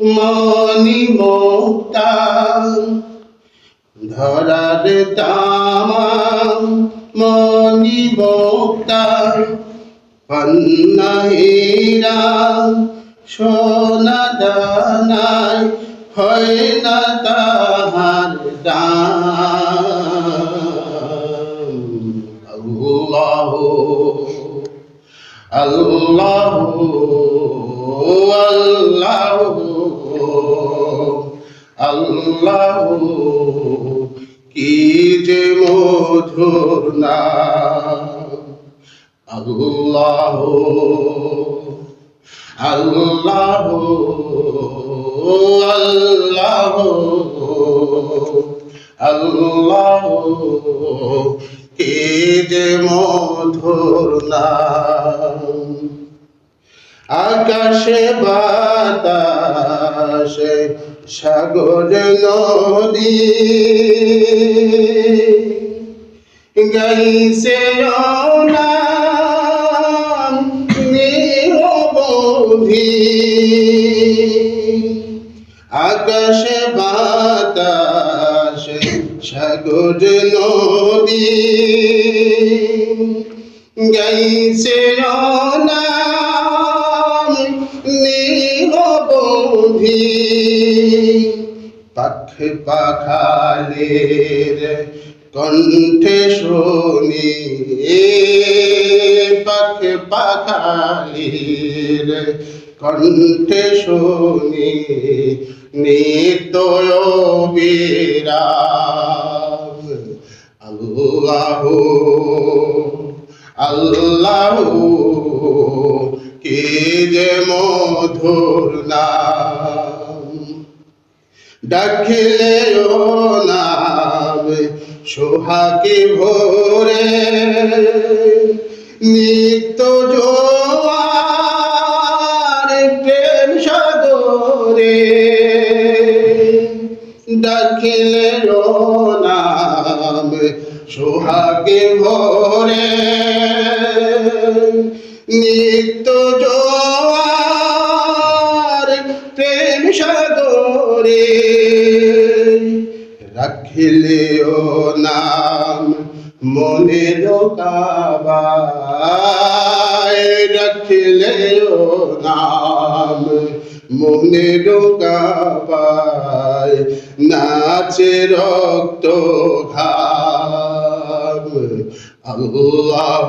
মনি মোক্তা ধরার তামাম মনি মোক্তা পন্নহীরা সোনা দানায় হয় না তাহার দাম। আল্লাহ আল্লাহ। আল্লাহ, কি যে মধুর নাম। আল্লাহ আল্লাহ আল্লাহ আল্লাহ, কে যে মধুর নাম। আকাশে বাতাসে সাগর নদী। গাইছে আকাশে বাতাসে সাগর নদী। গাইছে নাম পাখ পাখালের কণ্ঠে শুনি পাখ পাখালের কণ্ঠে শুনি নিত্য বিরাম আল্লাহ আল্লাহ কে যে মধুর নাম ডাকলে নাম সোহাকে ভোরে। নিত্য জোয়ার প্রেম সাগরে ডাকলে নাম সোহাগে ভোরে। নিত্য জোয়ার প্রেম সাগরে রাখিলে ও নাম মনে কাবায় রাখিলে ও নাম মনে কাবায় নাচে রক্ত ঘাম। আল্লাহ